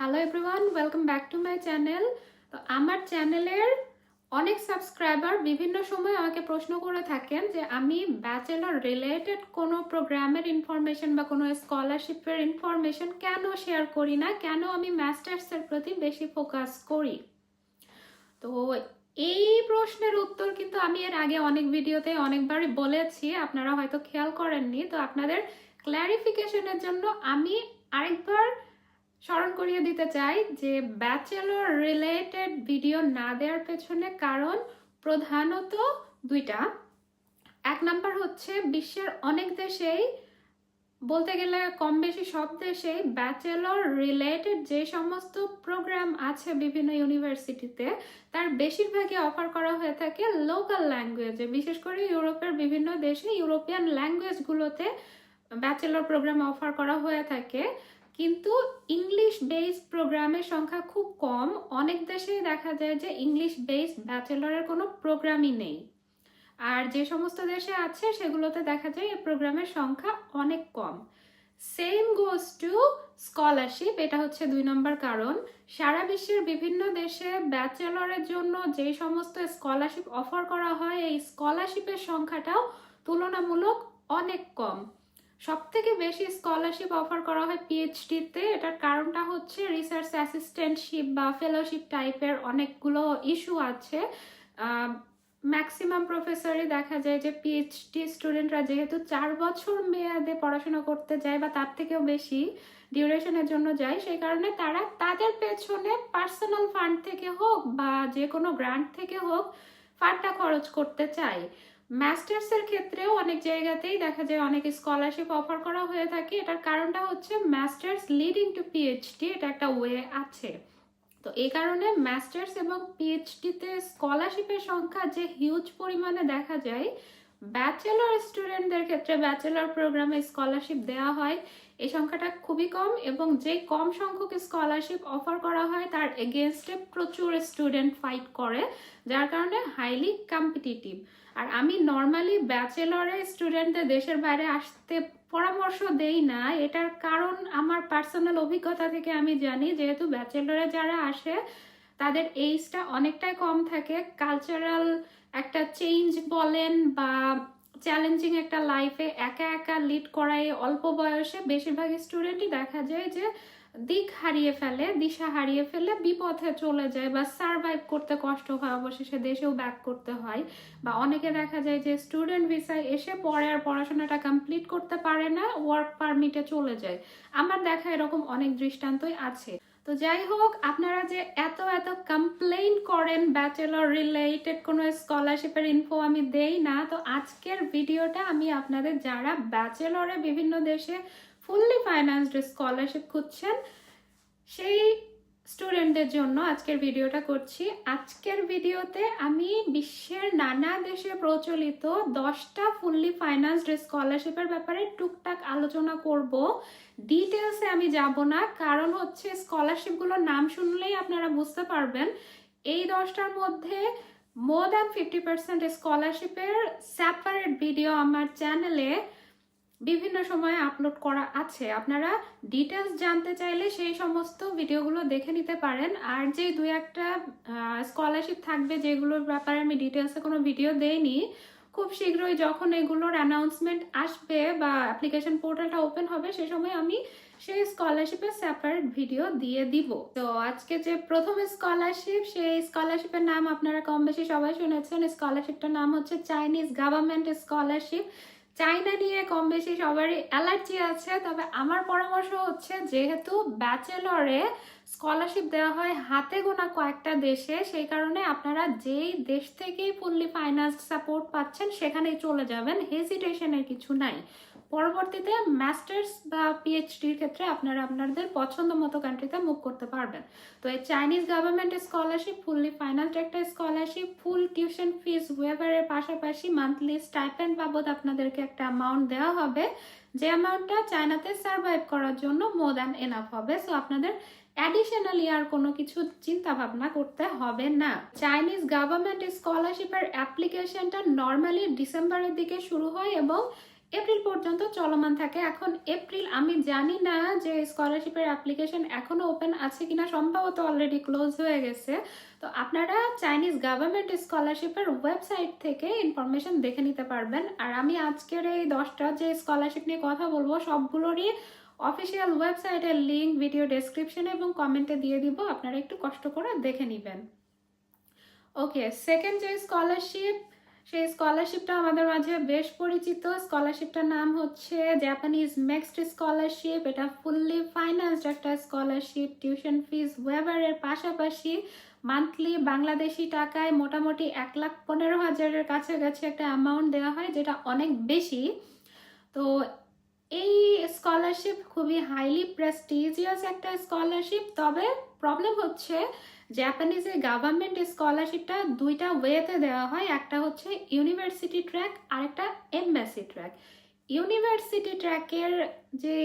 Hello everyone welcome back to my channel তো আমার চ্যানেলের অনেক সাবস্ক্রাইবার বিভিন্ন সময় আমাকে প্রশ্ন করে থাকেন যে আমি ব্যাচেলর রিলেটেড কোনো প্রোগ্রামের ইনফরমেশন বা কোনো স্কলারশিপের ইনফরমেশন কেন শেয়ার করি না? কেন আমি মাস্টার্সের প্রতি বেশি ফোকাস করি? তো এই প্রশ্নের উত্তর কিন্তু আমি এর আগে অনেক ভিডিওতে অনেকবারই বলেছি, আপনারা হয়তো খেয়াল করেননি। তো আপনাদের ক্ল্যারিফিকেশনের জন্য আমি আরেকবার স্মরণ করিয়ে দিতে চাই যে ব্যাচেলর রিলেটেড ভিডিও না দেওয়ার পেছনে কারণ প্রধানত দুইটা। এক নাম্বার হচ্ছে বিশ্বের অনেক দেশেই, বলতে গেলে কম বেশি সব দেশেই ব্যাচেলর রিলেটেড যে সমস্ত প্রোগ্রাম আছে বিভিন্ন ইউনিভার্সিটিতে, তার বেশিরভাগই অফার করা হয়ে থাকে লোকাল ল্যাঙ্গুয়েজে। বিশেষ করে ইউরোপের বিভিন্ন দেশে ইউরোপিয়ান ল্যাঙ্গুয়েজগুলোতে ব্যাচেলর প্রোগ্রাম অফার করা হয়ে থাকে। কিন্তু ইংলিশ বেসড প্রোগ্রামের সংখ্যা খুব কম। অনেক দেশেই দেখা যায় যে ইংলিশ বেসড ব্যাচেলরের কোনো প্রোগ্রামই নেই। আর যে সমস্ত দেশে আছে, সেগুলোতে দেখা যায় এই প্রোগ্রামের সংখ্যা অনেক কম। সেম গোজ টু স্কলারশিপ এটা হচ্ছে দুই নম্বর কারণ। সারা বিশ্বের বিভিন্ন দেশে ব্যাচেলরের জন্য যে সমস্ত স্কলারশিপ অফার করা হয়, এই স্কলারশিপের সংখ্যাটাও তুলনামূলক অনেক কম। সব থেকে বেশি স্কলারশিপ অফার করা হয় পিএইচডিতে এটার কারণটা হচ্ছে রিসার্চ অ্যাসিস্ট্যান্টশিপ বা ফেলোশিপ টাইপের অনেকগুলো ইস্যু আছে। ম্যাক্সিমাম প্রফেসরই দেখা যায় যে পিএইচডি স্টুডেন্টরা যেহেতু চার বছর মেয়াদে পড়াশোনা করতে যায় বা তার থেকেও বেশি ডিউরেশনের জন্য যায়, সেই কারণে তারা তাদের পেছনে পার্সোনাল ফান্ড থেকে হোক বা যে কোনো গ্রান্ট থেকে হোক ফান্ডটা খরচ করতে চায়। মাস্টার্সের ক্ষেত্রেও অনেক জায়গাতেই দেখা যায় অনেক স্কলারশিপ অফার করা হয়ে থাকে। এটার কারণটা হচ্ছে মাস্টার্স লিডিং টু পিএইচডি এটা একটা ওয়ে আছে। তো এই কারণে মাস্টার্স এবং পিএইচডিতে স্কলারশিপের সংখ্যা যে হিউজ পরিমাণে দেখা যায় ব্যাচেলর স্টুডেন্টদের ক্ষেত্রে ব্যাচেলর প্রোগ্রামে স্কলারশিপ দেওয়া হয়। এই সংখ্যাটা খুবই কম এবং যে কম সংখ্যক স্কলারশিপ অফার করা হয় তার এগেনস্টে প্রচুর স্টুডেন্ট ফাইট করে, যার কারণে হাইলি কম্পিটিটিভ আর আমি নর্মালি ব্যাচেলরে স্টুডেন্টদের দেশের বাইরে আসতে পরামর্শ দেই না। এটার কারণ আমার পার্সোনাল অভিজ্ঞতা থেকে আমি জানি, যেহেতু ব্যাচেলরে যারা আসে, তাদের এইজটা অনেকটাই কম থাকে। কালচারাল একটা চেঞ্জ বলেন বা চ্যালেঞ্জিং একটা লাইফে একা একা লিড করায় অল্প বয়সে বেশিরভাগ স্টুডেন্টই দেখা যায় যে দিক হারিয়ে ফেলে, দিশা হারিয়ে ফেলে, বিপথে চলে যায় বা সারভাইভ করতে কষ্ট হয়, অবশেষে দেশেও ব্যাক করতে হয়। বা অনেকে দেখা যায় যে স্টুডেন্ট ভিসায় এসে পরে আর পড়াশোনাটা কমপ্লিট করতে পারে না ওয়ার্ক পারমিটে চলে যায়। আমার দেখা এরকম অনেক দৃষ্টান্তই আছে। তো যাই হোক, আপনারা যে এত এত কমপ্লেইন করেন ব্যাচেলর রিলেটেড কোনো স্কলারশিপের ইনফো আমি দেই না। তো আজকের ভিডিওটা আমি আপনাদের, যারা ব্যাচেলরে বিভিন্ন দেশে ফুললি ফাইন্যান্সড স্কলারশিপ খুঁজছেন, সেই স্টুডেন্টদের জন্য আজকের ভিডিওটা করছি। আজকের ভিডিওতে আমি বিশ্বের নানা দেশে প্রচলিত দশটা ফুললি ফাইন্যান্সড স্কলারশিপের ব্যাপারে টুকটাক আলোচনা করব। ডিটেলসে আমি যাব না, কারণ হচ্ছে স্কলারশিপগুলোর নাম শুনলেই আপনারা বুঝতে পারবেন। এই দশটার মধ্যে মোর দ্যান ফিফটি পার্সেন্ট স্কলারশিপের সেপারেট ভিডিও আমার চ্যানেলে বিভিন্ন সময়ে আপলোড করা আছে। আপনারা ডিটেলস জানতে চাইলে সেই সমস্ত ভিডিওগুলো দেখে নিতে পারেন। আর যে দুই একটা স্কলারশিপ থাকবে যেগুলোর ব্যাপারে আমি ডিটেলসে কোনো ভিডিও দেইনি, খুব শীঘ্রই যখন এগুলোর অ্যানাউন্সমেন্ট আসবে বা অ্যাপ্লিকেশন পোর্টালটা ওপেন হবে, সে সময় আমি সেই স্কলারশিপের সেপারেট ভিডিও দিয়ে দিব। তো আজকে যে প্রথম স্কলারশিপ সেই স্কলারশিপের নাম আপনারা কম বেশি সবাই শুনেছেন। স্কলারশিপটার নাম হচ্ছে চাইনিজ গভর্নমেন্ট স্কলারশিপ চাইনা নিয়ে কম বেশি সবারই অ্যালার্জি আছে তবে আমার পরামর্শ হচ্ছে যেহেতু ব্যাচেলরে স্কলারশিপ দেওয়া হয় হাতে গোনা কয়েকটা দেশে। সেই কারণে আপনারা যেই দেশ থেকেই ফুললি ফাইন্যান্স সাপোর্ট পাচ্ছেন, সেখানেই চলে যাবেন। হেজিটেশনের কিছু নাই। পরবর্তীতে মাস্টার্স বা পিএইচডির ক্ষেত্রে আপনারা আপনাদের পছন্দ মতো কান্ট্রিতে মুভ করতে পারবেন। তো এই চাইনিজ গভর্নমেন্টের স্কলারশিপ ফুললি ফাইন্যান্স একটা স্কলারশিপ ফুল টিউশন ফিস ওয়েভারের পাশাপাশি মান্থলি স্টাইপেন্ড বাবদ আপনাদেরকে একটা অ্যামাউন্ট দেওয়া হবে। যে অ্যামাউন্টটা চায়নাতে সার্ভাইভ করার জন্য মোর দ্যান এনাফ হবে। সো আপনাদের অ্যাডিশনালি আর কোনো কিছু চিন্তা ভাবনা করতে হবে না। চাইনিজ গভর্নমেন্ট স্কলারশিপের অ্যাপ্লিকেশনটা নর্মালি ডিসেম্বরের দিকে শুরু হয় এবং এপ্রিল পর্যন্ত চলমান থাকে। এখন এপ্রিল আমি জানি না যে স্কলারশিপের অ্যাপ্লিকেশন এখনও ওপেন আছে কিনা, সম্ভবত অলরেডি ক্লোজ হয়ে গেছে। তো আপনারা চাইনিজ গভর্নমেন্ট স্কলারশিপের ওয়েবসাইট থেকে ইনফরমেশন দেখে নিতে পারবেন। আর আমি আজকের এই দশটা যে স্কলারশিপ নিয়ে কথা বলব, সবগুলোরই অফিসিয়াল ওয়েবসাইটের লিঙ্ক ভিডিও ডেসক্রিপশনে এবং কমেন্টে দিয়ে দিব, আপনারা একটু কষ্ট করে দেখে নেবেন। ওকে সেকেন্ড যে স্কলারশিপ সেই স্কলারশিপটা আমাদের মাঝে বেশ পরিচিত। স্কলারশিপটার নাম হচ্ছে জাপানিজ নেক্সট স্কলারশিপ এটা ফুললি ফাইন্যান্সড একটা স্কলারশিপ টিউশন ফিস ওয়েবারের পাশাপাশি মান্থলি বাংলাদেশি টাকায় মোটামুটি এক লাখ পনেরো হাজারের কাছাকাছি একটা অ্যামাউন্ট দেওয়া হয়, যেটা অনেক বেশি। তো এই স্কলারশিপ খুবই হাইলি প্রেস্টিজিয়াস একটা স্কলারশিপ তবে প্রবলেম হচ্ছে জাপানিজে গভর্নমেন্ট স্কলারশিপটা দুইটা ওয়েতে দেওয়া হয়, একটা হচ্ছে ইউনিভার্সিটি ট্র্যাক আর একটা এমবাসি ট্র্যাক ইউনিভার্সিটি ট্র্যাকের যে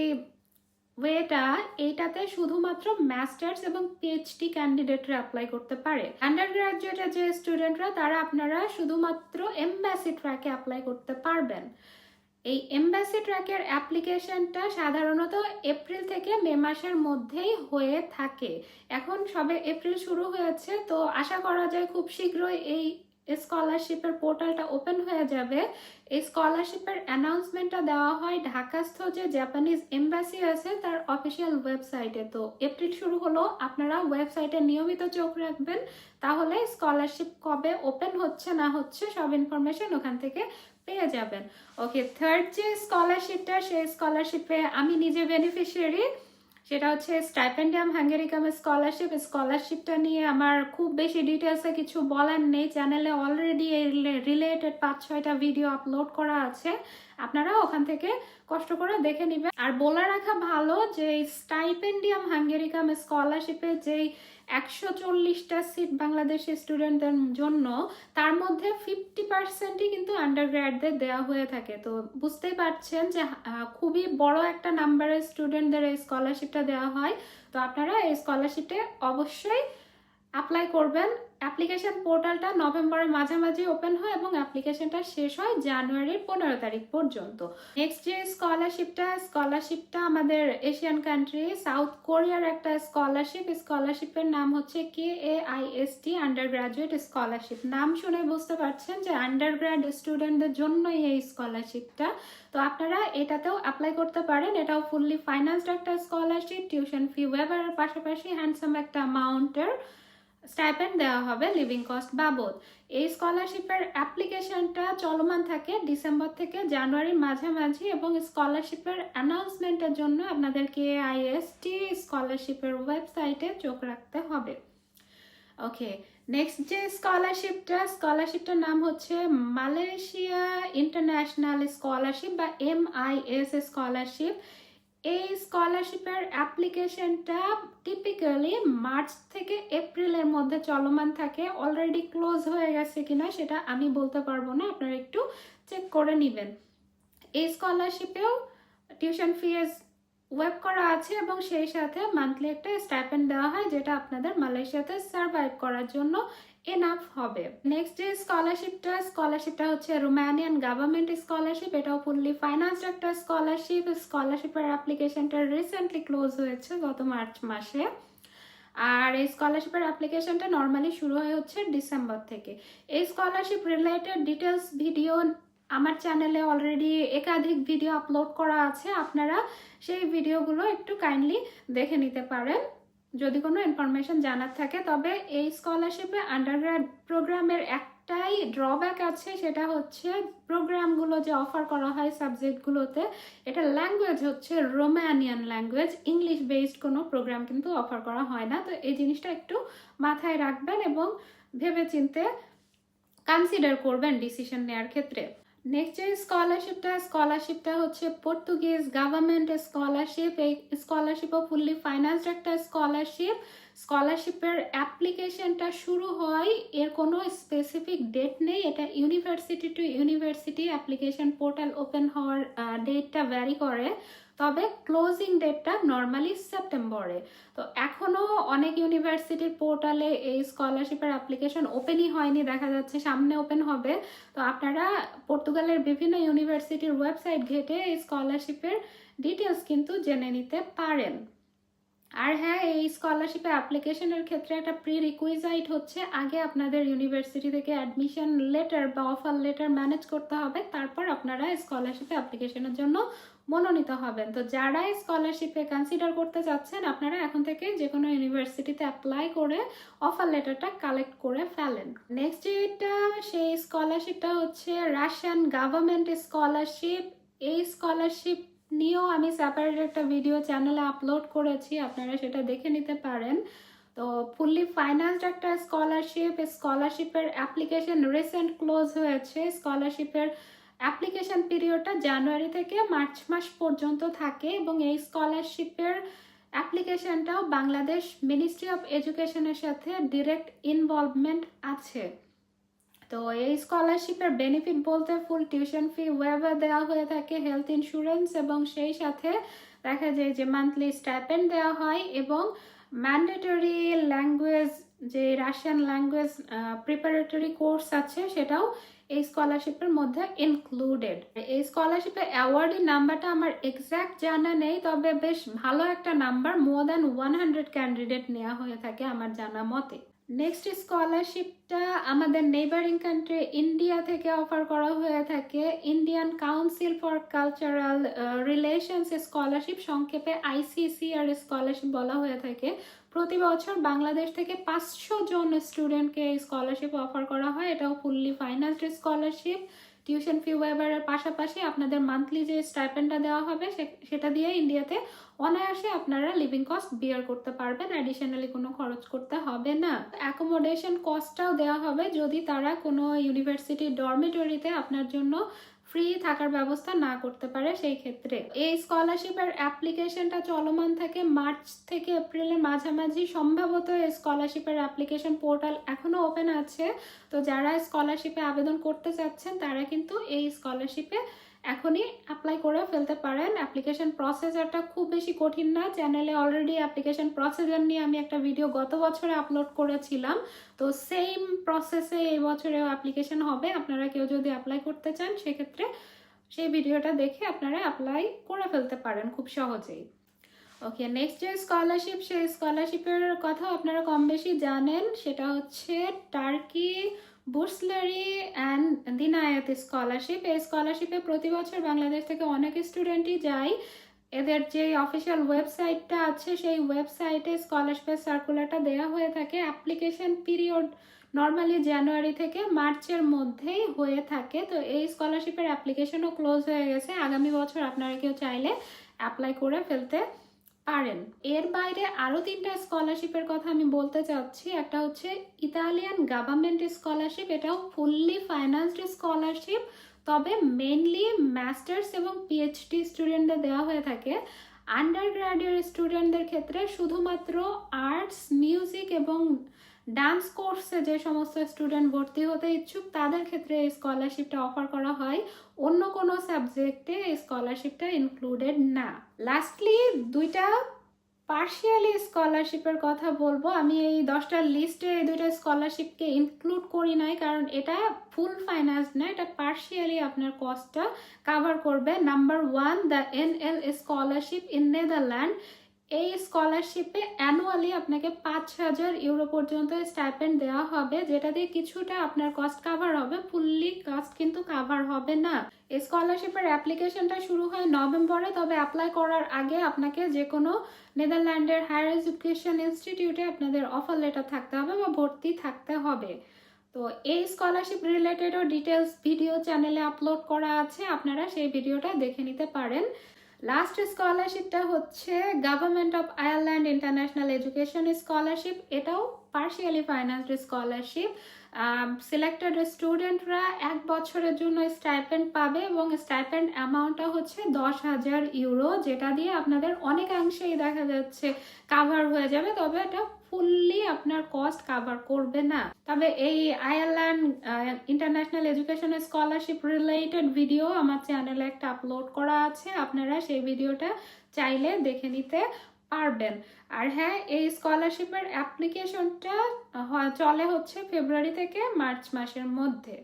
ওয়েটা এইটাতে শুধুমাত্র মাস্টার্স এবং পিএইচডি ক্যান্ডিডেটরা অ্যাপ্লাই করতে পারে। আন্ডার গ্রাজুয়েটের যে স্টুডেন্টরা তারা আপনারা শুধুমাত্র এমবাসি ট্র্যাকে অ্যাপ্লাই করতে পারবেন। এই এমবাসি ট্র্যাকের অ্যাপ্লিকেশনটা সাধারণত এপ্রিল থেকে মে মাসের মধ্যেই হয়ে থাকে। এখন সবে এপ্রিল শুরু হয়েছে, তো আশা করা যায় খুব শীঘ্রই এই স্কলারশিপের পোর্টালটা ওপেন হয়ে যাবে। এই স্কলারশিপের অ্যানাউন্সমেন্টটা দেওয়া হয় ঢাকাস্থ যে জাপানিজ এমবাসি আছে, তার অফিসিয়াল ওয়েবসাইটে তো এপ্রিল শুরু হলো, আপনারা ওয়েবসাইটে নিয়মিত চোখ রাখবেন, তাহলে স্কলারশিপ কবে ওপেন হচ্ছে না হচ্ছে সব ইনফরমেশন ওখান থেকে পেয়ে যাবেন। ওকে থার্ড যে স্কলারশিপটা সেই স্কলারশিপে আমি নিজে বেনিফিশিয়ারি সেটা হচ্ছে স্টাইপেন্ডিয়াম হাঙ্গেরিকাম স্কলারশিপ স্কলারশিপটা নিয়ে আমার খুব বেশি ডিটেলসে কিছু বলার নেই। চ্যানেলে অলরেডি রিলেটেড পাঁচ ছয়টা ভিডিও আপলোড করা আছে। আপনারা ওখান থেকে কষ্ট করে দেখে নেবেন। আর বলে রাখা ভালো যে স্টাইপেন্ডিয়াম হাঙ্গেরিকাম স্কলারশিপে যেই একশো চল্লিশটা সিট বাংলাদেশের স্টুডেন্টদের জন্য, তার মধ্যে ফিফটি পার্সেন্টই কিন্তু আন্ডারগ্র্যাডদের দেওয়া হয়ে থাকে। তো বুঝতেই পারছেন যে খুবই বড় একটা নাম্বারের স্টুডেন্টদের এই স্কলারশিপটা দেওয়া হয়। তো আপনারা এই স্কলারশিপে অবশ্যই অ্যাপ্লাই করবেন। অ্যাপ্লিকেশন পোর্টালটা নভেম্বরের মাঝামাঝি ওপেন হয় এবং অ্যাপ্লিকেশনটা শেষ হয় জানুয়ারির পনেরো তারিখ পর্যন্ত। নেক্সট যে স্কলারশিপটা স্কলারশিপটা আমাদের এশিয়ান কান্ট্রি সাউথ কোরিয়ার একটা স্কলারশিপ স্কলারশিপের নাম হচ্ছে K A I S T undergraduate scholarship নাম শুনে বুঝতে পারছেন যে আন্ডার গ্রাড স্টুডেন্টদের জন্যই এই স্কলারশিপটা তো আপনারা এটাতেও অ্যাপ্লাই করতে পারেন। এটাও ফুললি ফাইন্যান্সড একটা স্কলারশিপ টিউশন ফি ওয়েবারের পাশাপাশি হ্যান্ডসাম একটা অ্যামাউন্টের স্টাইপেন্ড দেওয়া হবে লিভিং কস্ট বাবদ এই স্কলারশিপের অ্যাপ্লিকেশনটা চলমান থাকে ডিসেম্বর থেকে জানুয়ারির মাঝামাঝি এবং স্কলারশিপের অ্যানাউন্সমেন্টের জন্য আপনাদেরকে আইএসটি স্কলারশিপের ওয়েবসাইটে চোখ রাখতে হবে। ওকে নেক্সট যে স্কলারশিপটা স্কলারশিপটার নাম হচ্ছে মালয়েশিয়া ইন্টারন্যাশনাল স্কলারশিপ বা এম আই এস স্কলারশিপ এই স্কলারশিপের অ্যাপ্লিকেশনটা টিপিক্যালি মার্চ থেকে এপ্রিলের মধ্যে চলমান থাকে। অলরেডি ক্লোজ হয়ে গেছে কিনা সেটা আমি বলতে পারব না, আপনারা একটু চেক করে নেবেন। এই স্কলারশিপেও টিউশন ফিজ ওয়েব করা আছে এবং সেই সাথে মান্থলি একটা স্টাইপেন্ড দেওয়া হয়, যেটা আপনাদের মালয়েশিয়াতে সার্ভাইভ করার জন্য এনাফ হবে। নেক্সট যে স্কলারশিপটা স্কলারশিপটা হচ্ছে রোমানিয়ান গভর্নমেন্ট স্কলারশিপ এটাও ফুললি ফাইন্যান্সড একটা স্কলারশিপ স্কলারশিপের অ্যাপ্লিকেশনটা রিসেন্টলি ক্লোজ হয়েছে গত মার্চ মাসে। আর এই স্কলারশিপের অ্যাপ্লিকেশনটা নর্মালি শুরু হয়ে হচ্ছে ডিসেম্বর থেকে। এই স্কলারশিপ রিলেটেড ডিটেলস ভিডিও আমার চ্যানেলে অলরেডি একাধিক ভিডিও আপলোড করা আছে, আপনারা সেই ভিডিওগুলো একটু কাইন্ডলি দেখে নিতে পারেন। যদি কোনো ইনফরমেশন জানার থাকে, তবে এই স্কলারশিপে আন্ডারগ্রাড প্রোগ্রামের একটাই ড্রব্যাক আছে, সেটা হচ্ছে প্রোগ্রামগুলো যে অফার করা হয় সাবজেক্টগুলোতে এটা ল্যাঙ্গুয়েজ হচ্ছে রোম্যানিয়ান ল্যাঙ্গুয়েজ ইংলিশ বেসড কোনো প্রোগ্রাম কিন্তু অফার করা হয় না। তো এই জিনিসটা একটু মাথায় রাখবেন এবং ভেবে চিনতে কনসিডার করবেন ডিসিশন নেওয়ার ক্ষেত্রে। নেক্সট যে স্কলারশিপটা স্কলারশিপটা হচ্ছে পর্তুগিজ গভর্নমেন্ট স্কলারশিপ এই স্কলারশিপও ফুললি ফাইন্যান্সড একটা স্কলারশিপ স্কলারশিপের অ্যাপ্লিকেশনটা শুরু হয়, এর কোনো স্পেসিফিক ডেট নেই, এটা university to university application portal open হওয়ার ডেটটা ভ্যারি করে। তবে ক্লোজিং ডেটটা নর্মালি সেপ্টেম্বরে তো এখনও অনেক ইউনিভার্সিটির পোর্টালে এই স্কলারশিপের অ্যাপ্লিকেশন ওপেনই হয়নি, দেখা যাচ্ছে সামনে ওপেন হবে। তো আপনারা পর্তুগালের বিভিন্ন ইউনিভার্সিটির ওয়েবসাইট ঘেটে এই স্কলারশিপের ডিটেলস কিন্তু জেনে নিতে পারেন। আর হ্যাঁ এই স্কলারশিপে অ্যাপ্লিকেশনের ক্ষেত্রে একটা প্রি রিকুইজাইট হচ্ছে, আগে আপনাদের ইউনিভার্সিটি থেকে অ্যাডমিশন লেটার বা অফার লেটার ম্যানেজ করতে হবে, তারপর আপনারা স্কলারশিপে অ্যাপ্লিকেশনের জন্য মনোনীত হবেন। তো যারা স্কলারশিপে কনসিডার করতে চাচ্ছেন, আপনারা এখন থেকে যে কোনো ইউনিভার্সিটিতে অ্যাপ্লাই করে অফার লেটারটা কালেক্ট করে ফেলেন। নেক্সট যেটা, সেই স্কলারশিপটা হচ্ছে রাশিয়ান গভর্নমেন্ট স্কলারশিপ এই স্কলারশিপ নিয়েও আমি সেপারেট একটা ভিডিও চ্যানেলে আপলোড করেছি, আপনারা সেটা দেখে নিতে পারেন। তো ফুললি ফাইন্যান্সড একটা স্কলারশিপ স্কলারশিপের অ্যাপ্লিকেশন রিসেন্ট ক্লোজ হয়েছে স্কলারশিপের অ্যাপ্লিকেশন পিরিয়ডটা জানুয়ারি থেকে মার্চ মাস পর্যন্ত থাকে এবং এই স্কলারশিপের অ্যাপ্লিকেশনটাও বাংলাদেশ মিনিস্ট্রি অফ এডুকেশনের সাথে ডিরেক্ট ইনভলভমেন্ট আছে। তো এই স্কলারশিপের বেনিফিট বলতে ফুল টিউশন ফি ওয়েভার দেওয়া হয়ে থাকে হেলথ ইন্স্যুরেন্স এবং সেই সাথে দেখা যায় যে মান্থলি স্টাইপেন্ড দেওয়া হয় এবং ম্যান্ডেটরি ল্যাঙ্গুয়েজ যে রাশিয়ান ল্যাঙ্গুয়েজ প্রিপারেটরি কোর্স আছে সেটাও এই স্কলারশিপের মধ্যে ইনক্লুডেড এই স্কলারশিপের অ্যাওয়ার্ডি নাম্বারটা আমার এক্স্যাক্ট জানা নেই, তবে বেশ ভালো একটা number more than one hundred candidate নেওয়া হয়ে থাকে আমার জানা মতে। নেক্সট স্কলারশিপটা আমাদের নেইবারিং কান্ট্রি ইন্ডিয়া থেকে অফার করা হয়ে থাকে। Indian council for cultural relations scholarship সংক্ষেপে আইসিসি আর স্কলারশিপ বলা হয়ে থাকে। প্রতি বছর বাংলাদেশ থেকে পাঁচশো জন স্টুডেন্টকে এই স্কলারশিপ অফার করা হয়। এটাও fully financed scholarship, tuition fee ওয়েবারের পাশাপাশি আপনাদের মান্থলি যে স্টাইপেন্ডটা দেওয়া হবে সেটা দিয়ে ইন্ডিয়াতে অনায়াসে আপনারা লিভিং কস্ট বিয়ার করতে পারবেন। অ্যাডিশনালি কোনো খরচ করতে হবে না। অ্যাকোমোডেশন কস্টটাও দেওয়া হবে। যদি তারা কোনো ইউনিভার্সিটি ডরমেটরিতে আপনার জন্য ফ্রি থাকার ব্যবস্থা না করতে পারে সেই ক্ষেত্রে। এই স্কলারশিপের অ্যাপ্লিকেশনটা চলমান থাকে মার্চ থেকে এপ্রিলের মাঝামাঝি। সম্ভবত এই স্কলারশিপের অ্যাপ্লিকেশন পোর্টাল এখনও ওপেন আছে। তো যারা স্কলারশিপে আবেদন করতে চাচ্ছেন, তারা কিন্তু এই স্কলারশিপে এখনই অ্যাপ্লাই করে ফেলতে পারেন। অ্যাপ্লিকেশন প্রসেসরটা খুব বেশি কঠিন না। চ্যানেলে অলরেডি অ্যাপ্লিকেশন প্রসেসর নিয়ে আমি একটা ভিডিও গত বছরে আপলোড করেছিলাম। তো সেম প্রসেসে এই বছরেও অ্যাপ্লিকেশন হবে। আপনারা কেউ যদি অ্যাপ্লাই করতে চান, সেক্ষেত্রে সেই ভিডিওটা দেখে আপনারা অ্যাপ্লাই করে ফেলতে পারেন খুব সহজেই। ওকে নেক্সট যে স্কলারশিপ সেই স্কলারশিপের কথা আপনারা কম বেশি জানেন। সেটা হচ্ছে টার্কি বুর্সলারি অ্যান্ড দিনায়াত স্কলারশিপ, এই স্কলারশিপে প্রতি বছর বাংলাদেশ থেকে অনেক স্টুডেন্টই যায়। এদের যে অফিসিয়াল ওয়েবসাইটটা আছে, সেই ওয়েবসাইটে স্কলারশিপের সার্কুলারটা দেওয়া হয়ে থাকে। অ্যাপ্লিকেশন পিরিয়ড নর্মালি জানুয়ারি থেকে মার্চের মধ্যেই হয়ে থাকে। তো এই স্কলারশিপের অ্যাপ্লিকেশনও ক্লোজ হয়ে গেছে। আগামী বছর আপনারা কেউ চাইলে অ্যাপ্লাই করে ফেলতে পারেন এর বাইরে আরও তিনটা স্কলারশিপের কথা আমি বলতে চাচ্ছি। একটা হচ্ছে ইতালিয়ান গভর্নমেন্ট স্কলারশিপ এটাও ফুললি ফাইন্যান্সড স্কলারশিপ তবে মেনলি মাস্টার্স এবং পিএইচডি স্টুডেন্টদের দেওয়া হয়ে থাকে। আন্ডার গ্রাজুয়েট স্টুডেন্টদের ক্ষেত্রে শুধুমাত্র আর্টস মিউজিক এবং ডান্স কোর্সে যে সমস্ত স্টুডেন্ট ভর্তি হতে ইচ্ছুক, তাদের ক্ষেত্রে এই স্কলারশিপটা অফার করা হয়। অন্য কোনো সাবজেক্টে এই স্কলারশিপটা ইনক্লুডেড না। লাস্টলি দুইটা পার্শিয়ালি স্কলারশিপের কথা বলব। আমি এই দশটা লিস্টে এই দুইটা স্কলারশিপকে ইনক্লুড করি নাই, কারণ এটা ফুল ফাইন্যান্স না, এটা পার্শিয়ালি আপনার কস্টটা কাভার করবে। Number one the N L scholarship in Netherland এই স্কলারশিপে অ্যানুয়ালি আপনাকে পাঁচ হাজার ইউরো পর্যন্ত স্টাইপেন্ড দেওয়া হবে, যেটা দিয়ে কিছুটা আপনার কস্ট কাভার হবে ফুললি কস্ট কিন্তু কাভার হবে না। এই স্কলারশিপের অ্যাপ্লিকেশনটা শুরু হয় নভেম্বরে, তবে অ্যাপ্লাই করার আগে আপনাকে যে কোনো নেদারল্যান্ডের হায়ার এডুকেশন ইনস্টিটিউটে আপনাদের অফার লেটার থাকতে হবে বা ভর্তি থাকতে হবে। তো এই স্কলারশিপ রিলেটেডও ডিটেলস ভিডিও চ্যানেলে আপলোড করা আছে, আপনারা সেই ভিডিওটা দেখে নিতে পারেন। লাস্ট স্কলারশিপটা হচ্ছে government of Ireland international education scholarship এটাও পার্শিয়ালি ফাইন্যান্সড স্কলারশিপ সিলেক্টেড স্টুডেন্টরা এক বছরের জন্য স্টাইপেন্ড পাবে এবং স্টাইপেন্ড অ্যামাউন্টটা হচ্ছে দশ হাজার ইউরো যেটা দিয়ে আপনাদের অনেকাংশেই দেখা যাচ্ছে কাভার হয়ে যাবে, তবে এটা ফুললি আপনার কস্ট কাভার করবে না। তবে এই Ireland international education scholarship related video আমার চ্যানেলে একটা আপলোড করা আছে, আপনারা সেই ভিডিওটা চাইলে দেখে নিতে পারবেন। আর হ্যাঁ এই স্কলারশিপের অ্যাপ্লিকেশনটা চলে হচ্ছে ফেব্রুয়ারি থেকে মার্চ মাসের মধ্যে।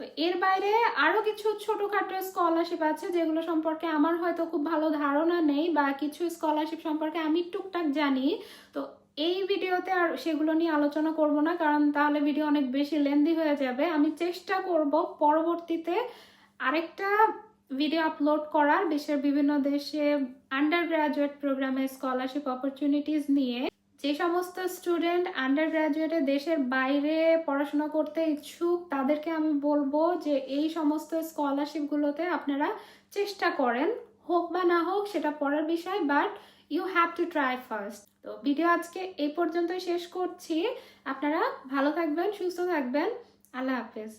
তো এর বাইরে আরও কিছু ছোটখাটো স্কলারশিপ আছে যেগুলো সম্পর্কে আমার হয়তো খুব ভালো ধারণা নেই বা কিছু স্কলারশিপ সম্পর্কে আমি টুকটাক জানি। তো এই ভিডিওতে আর সেগুলো নিয়ে আলোচনা করব না, কারণ তাহলে ভিডিও অনেক বেশি লেন্দি হয়ে যাবে। আমি চেষ্টা করব পরবর্তীতে আরেকটা ভিডিও আপলোড করার বিশ্বের বিভিন্ন দেশে আন্ডার গ্রাজুয়েট প্রোগ্রামে স্কলারশিপ অপরচুনিটিস নিয়ে যে সমস্ত স্টুডেন্ট আন্ডার গ্রাজুয়েটে দেশের বাইরে পড়াশোনা করতে ইচ্ছুক, তাদেরকে আমি বলব যে এই সমস্ত স্কলারশিপগুলোতে আপনারা চেষ্টা করেন। হোক বা না হোক, সেটা পরের বিষয় but you have to try first তো ভিডিও আজকে এই পর্যন্তই শেষ করছি। আপনারা ভালো থাকবেন, সুস্থ থাকবেন। আল্লাহ হাফেজ।